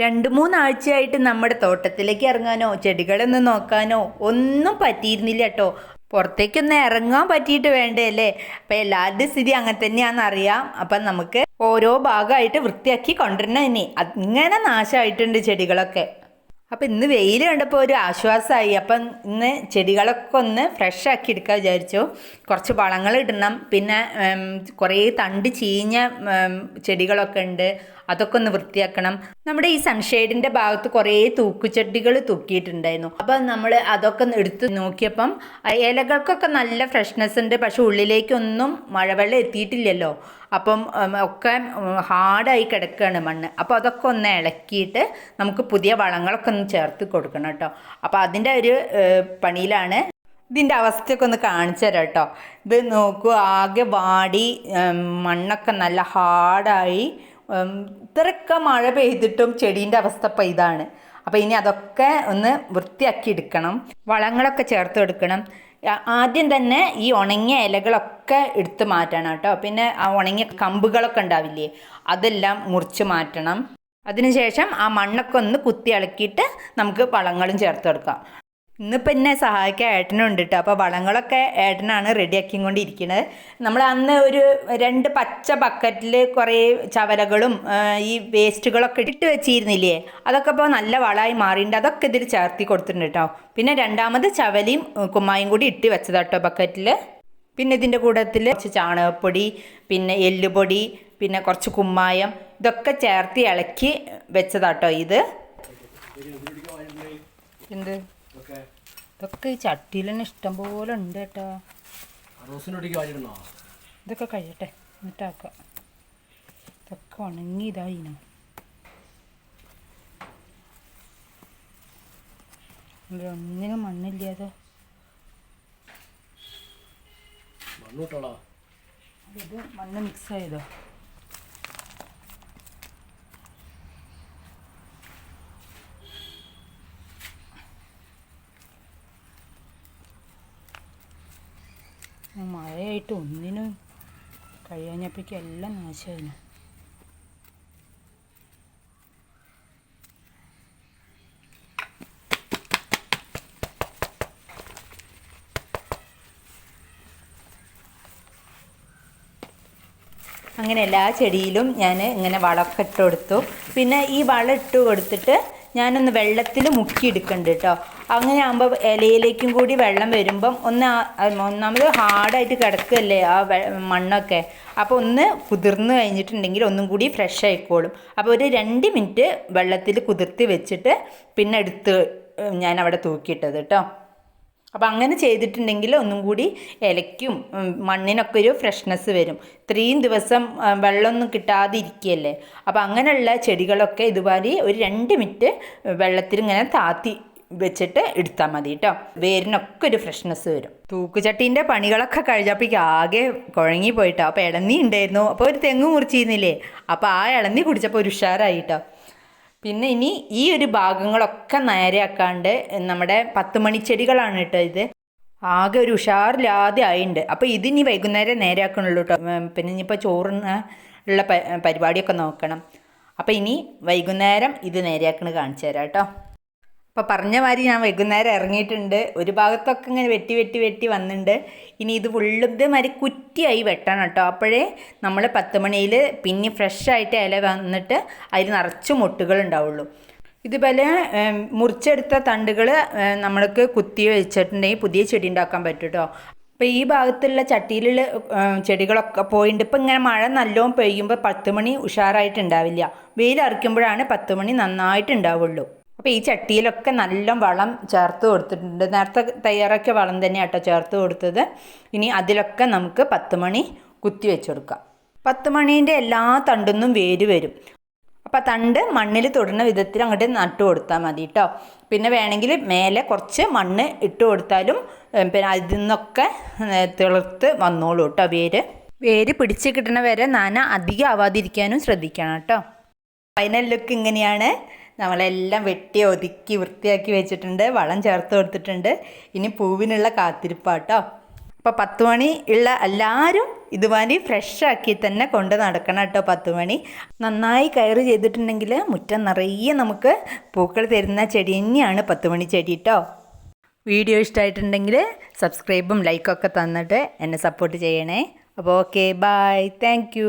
രണ്ട് മൂന്നാഴ്ചയായിട്ട് നമ്മുടെ തോട്ടത്തിലേക്ക് ഇറങ്ങാനോ ചെടികളൊന്ന് നോക്കാനോ ഒന്നും പറ്റിയിരുന്നില്ല കേട്ടോ പുറത്തേക്കൊന്ന് ഇറങ്ങാൻ പറ്റിയിട്ട് വേണ്ടേ അല്ലേ? അപ്പം എല്ലാവരുടെയും സ്ഥിതി അങ്ങനെ തന്നെയാണെന്ന് അറിയാം. അപ്പം നമുക്ക് ഓരോ ഭാഗമായിട്ട് വൃത്തിയാക്കി കൊണ്ടുവരണം ഇനി. അങ്ങനെ നാശമായിട്ടുണ്ട് ചെടികളൊക്കെ. അപ്പം ഇന്ന് വെയിൽ കണ്ടപ്പോൾ ഒരു ആശ്വാസമായി. അപ്പം ഇന്ന് ചെടികളൊക്കെ ഒന്ന് ഫ്രഷ് ആക്കി എടുക്കാൻ വിചാരിച്ചു. കുറച്ച് വളങ്ങൾ ഇടണം. പിന്നെ കുറേ തണ്ട് ചീഞ്ഞ ചെടികളൊക്കെ ഉണ്ട്. അതൊക്കെ ഒന്ന് വൃത്തിയാക്കണം. നമ്മുടെ ഈ സൺഷെയ്ഡിന്റെ ഭാഗത്ത് കുറേ തൂക്കുചെടികൾ തൂക്കിയിട്ടുണ്ടായിരുന്നു. അപ്പം നമ്മൾ അതൊക്കെ എടുത്ത് നോക്കിയപ്പം ഇലകൾക്കൊക്കെ നല്ല ഫ്രഷ്നെസ് ഉണ്ട് പക്ഷെ ഉള്ളിലേക്കൊന്നും മഴവെള്ളം എത്തിയിട്ടില്ലല്ലോ. അപ്പം ഒക്കെ ഹാർഡായി കിടക്കുകയാണ് മണ്ണ്. അപ്പോൾ അതൊക്കെ ഒന്ന് ഇളക്കിയിട്ട് നമുക്ക് പുതിയ വളങ്ങളൊക്കെ ഒന്ന് ചേർത്ത് കൊടുക്കണം കേട്ടോ. അപ്പോൾ അതിന്റെ ഒരു പണിയിലാണ് ഇതിന്റെ അവസ്ഥയൊക്കെ ഒന്ന് കാണിച്ചു തരാം കേട്ടോ. ഇത് നോക്കൂ ആകെ വാടി മണ്ണൊക്കെ നല്ല ഹാർഡായി ഇത്രയൊക്കെ മഴ പെയ്തിട്ടും ചെടീന്റെ അവസ്ഥ ഇപ്പം ഇതാണ്. അപ്പോൾ ഇനി അതൊക്കെ ഒന്ന് വൃത്തിയാക്കി എടുക്കണം. വളങ്ങളൊക്കെ ചേർത്ത് എടുക്കണം. ആദ്യം തന്നെ ഈ ഉണങ്ങിയ ഇലകളൊക്കെ എടുത്ത് മാറ്റണം കേട്ടോ. പിന്നെ ആ ഉണങ്ങിയ കമ്പുകളൊക്കെ ഉണ്ടാവില്ലേ അതെല്ലാം മുറിച്ച് മാറ്റണം. അതിനുശേഷം ആ മണ്ണൊക്കെ ഒന്ന് കുത്തി ഇളക്കിയിട്ട് നമുക്ക് വളങ്ങളും ചേർത്ത് കൊടുക്കാം. ഇന്നിപ്പോൾ എന്നെ സഹായിക്കാൻ ഏട്ടനുണ്ട് കേട്ടോ അപ്പോൾ വളങ്ങളൊക്കെ ഏട്ടനാണ് റെഡിയാക്കിക്കൊണ്ടിരിക്കുന്നത് നമ്മൾ അന്ന് ഒരു രണ്ട് പച്ച ബക്കറ്റിൽ കുറേ ചവലകളും ഈ വേസ്റ്റുകളൊക്കെ ഇട്ട് വെച്ചിരുന്നില്ലേ? അതൊക്കെ ഇപ്പോൾ നല്ല വളമായി മാറിയിട്ടുണ്ട് അതൊക്കെ ഇതിൽ ചേർത്തി കൊടുത്തിട്ടുണ്ട് കേട്ടോ പിന്നെ രണ്ടാമത് ചവലയും കുമ്മായും കൂടി ഇട്ട് വെച്ചതാട്ടോ ബക്കറ്റിൽ പിന്നെ ഇതിന്റെ കൂട്ടത്തിൽ കുറച്ച് ചാണകപ്പൊടി പിന്നെ എല്ലുപൊടി പിന്നെ കുറച്ച് കുമ്മായം ഇതൊക്കെ ചേർത്ത് ഇളക്കി വെച്ചതാട്ടോ ഇത്. എന്ത്? ഇതൊക്കെ ഈ ചട്ടിയിൽ തന്നെ ഇഷ്ടം പോലെ ഉണ്ട് കേട്ടോ. ഇതൊക്കെ കഴിയട്ടെ എന്നിട്ടാക്കാം ഇതൊക്കെ ഉണങ്ങി ഇതായി ഒന്നിനും മണ്ണില്ലാതെ. മണ്ണ് കിട്ടോളാ ഇത് മണ്ണ് മിക്സ് ആയതോ. മഴയായിട്ട് ഒന്നിനും കഴിയാഞ്ഞപ്പോഴേക്കും എല്ലാം നാശമായിരുന്നു അങ്ങനെ എല്ലാ ചെടിയിലും ഞാൻ ഇങ്ങനെ വളമൊക്കെ ഇട്ട് കൊടുത്തു. പിന്നെ ഈ വളം ഇട്ട് കൊടുത്തിട്ട് ഞാനൊന്ന് വെള്ളത്തിൽ മുക്കിയെടുക്കുന്നുണ്ട് കേട്ടോ അങ്ങനെ ആകുമ്പോൾ ഇലയിലേക്കും കൂടി വെള്ളം വരുമ്പം ഒന്ന് ഒന്നാമത് ഹാർഡായിട്ട് കിടക്കുകയല്ലേ ആ മണ്ണൊക്കെ. അപ്പോൾ ഒന്ന് കുതിർന്ന് കഴിഞ്ഞിട്ടുണ്ടെങ്കിൽ ഒന്നും കൂടി ഫ്രഷ് ആയിക്കോളും. അപ്പോൾ ഒരു രണ്ട് മിനിറ്റ് വെള്ളത്തിൽ കുതിർത്തി വെച്ചിട്ട് പിന്നെ എടുത്ത് ഞാൻ അവിടെ തൂക്കിയിട്ടത് കേട്ടോ അപ്പം അങ്ങനെ ചെയ്തിട്ടുണ്ടെങ്കിൽ ഒന്നും കൂടി ഇലയ്ക്കും മണ്ണിനൊക്കെ ഒരു ഫ്രഷ്നെസ് വരും. ഇത്രയും ദിവസം വെള്ളമൊന്നും കിട്ടാതെ ഇരിക്കുകയല്ലേ അപ്പം അങ്ങനെയുള്ള ചെടികളൊക്കെ ഇതുപോലെ ഒരു രണ്ട് മിനിറ്റ് വെള്ളത്തിൽ ഇങ്ങനെ താത്തി വെച്ചിട്ട് എടുത്താൽ മതി കേട്ടോ. വേരിനൊക്കെ ഒരു ഫ്രഷ്നെസ് വരും. തൂക്കുചട്ടീന്റെ പണികളൊക്കെ കഴിഞ്ഞപ്പോഴേക്ക് ആകെ കുഴങ്ങി പോയിട്ടോ അപ്പോൾ ഇളന്നി ഉണ്ടായിരുന്നു. അപ്പോൾ ഒരു തെങ്ങ് മുറിച്ചിരുന്നില്ലേ? അപ്പോൾ ആ ഇളന്നി കുടിച്ചപ്പോൾ ഒരു ഉഷാറായി കേട്ടോ. പിന്നെ ഇനി ഈ ഒരു ഭാഗങ്ങളൊക്കെ നേരെയാക്കാണ്ട് നമ്മുടെ പത്ത് മണിച്ചെടികളാണ് കേട്ടോ ഇത്. ആകെ ഒരു ഉഷാറില്ലാതെ ആയിട്ടുണ്ട് അപ്പോൾ ഇതിനി വൈകുന്നേരം നേരെയാക്കണുള്ളൂ കേട്ടോ പിന്നെ ഇനിയിപ്പോൾ ചോറിന് ഉള്ള പരിപാടിയൊക്കെ നോക്കണം. അപ്പോൾ ഇനി വൈകുന്നേരം ഇത് നേരെയാക്കണ കാണിച്ചു തരാം കേട്ടോ അപ്പോൾ പറഞ്ഞ മാതിരി ഞാൻ വൈകുന്നേരം ഇറങ്ങിയിട്ടുണ്ട്. ഒരു ഭാഗത്തൊക്കെ ഇങ്ങനെ വെട്ടി വെട്ടി വെട്ടി വന്നിട്ടുണ്ട് ഇനി ഇത് ഫുള്ളും ഇത് മാതിരി കുറ്റിയായി വെട്ടണം കേട്ടോ. അപ്പോഴേ നമ്മൾ പത്ത് മണിയിൽ പിന്നെ ഫ്രഷ് ആയിട്ട് ഇല വന്നിട്ട് അതിൽ നിറച്ച് മുട്ടുകൾ ഉണ്ടാവുള്ളൂ. ഇതുപോലെ മുറിച്ചെടുത്ത തണ്ടുകൾ നമ്മൾക്ക് കുത്തി വെച്ചിട്ടുണ്ടെങ്കിൽ പുതിയ ചെടി ഉണ്ടാക്കാൻ പറ്റും കേട്ടോ. അപ്പോൾ ഈ ഭാഗത്തുള്ള ചട്ടിയിലുള്ള ചെടികളൊക്കെ പോയിട്ടുണ്ട് ഇപ്പം ഇങ്ങനെ മഴ നല്ലോണം പെയ്യുമ്പോൾ പത്ത് മണി ഉഷാറായിട്ടുണ്ടാവില്ല വെയിൽ അറക്കുമ്പോഴാണ് പത്ത് മണി നന്നായിട്ട് ഉണ്ടാവുള്ളൂ. അപ്പോൾ ഈ ചട്ടിയിലൊക്കെ നല്ല വളം ചേർത്ത് കൊടുത്തിട്ടുണ്ട്. നേരത്തെ തയ്യാറാക്കിയ വളം തന്നെ കേട്ടോ ചേർത്ത് കൊടുത്തത്. ഇനി അതിലൊക്കെ നമുക്ക് പത്ത് മണി കുത്തി വെച്ച് പത്ത് മണീന്റെ എല്ലാ തണ്ടൊന്നും വേര് വരും. അപ്പോൾ തണ്ട് മണ്ണിൽ തൊടുന്ന വിധത്തിൽ അങ്ങോട്ട് നട്ടു കൊടുത്താൽ മതി കേട്ടോ പിന്നെ വേണമെങ്കിൽ മേലെ കുറച്ച് മണ്ണ് ഇട്ട് കൊടുത്താലും പിന്നെ അതിൽ നിന്നൊക്കെ തിളിർത്ത് വന്നോളൂ കേട്ടോ വേര്. വേര് പിടിച്ച് കിട്ടണ വരെ നന അധികം ആവാതിരിക്കാനും ശ്രദ്ധിക്കണം കേട്ടോ ഫൈനൽ ലുക്ക് ഇങ്ങനെയാണ്. നമ്മളെല്ലാം വെട്ടി ഒതുക്കി വൃത്തിയാക്കി വെച്ചിട്ടുണ്ട്. വളം ചേർത്ത് കൊടുത്തിട്ടുണ്ട്. ഇനി പൂവിനുള്ള കാത്തിരിപ്പാട്ടോ അപ്പോൾ പത്ത് മണി ഉള്ള എല്ലാവരും ഇതുമാതിരി ഫ്രഷാക്കി തന്നെ കൊണ്ട് നടക്കണം കേട്ടോ പത്ത് മണി. നന്നായി കയറ് ചെയ്തിട്ടുണ്ടെങ്കിൽ മുറ്റം നിറയെ നമുക്ക് പൂക്കൾ തരുന്ന ചെടി തന്നെയാണ് പത്ത് മണി ചെടി കേട്ടോ വീഡിയോ ഇഷ്ടമായിട്ടുണ്ടെങ്കിൽ സബ്സ്ക്രൈബും ലൈക്കൊക്കെ തന്നിട്ട് എന്നെ സപ്പോർട്ട് ചെയ്യണേ. അപ്പോൾ ഓക്കെ ബായ് താങ്ക്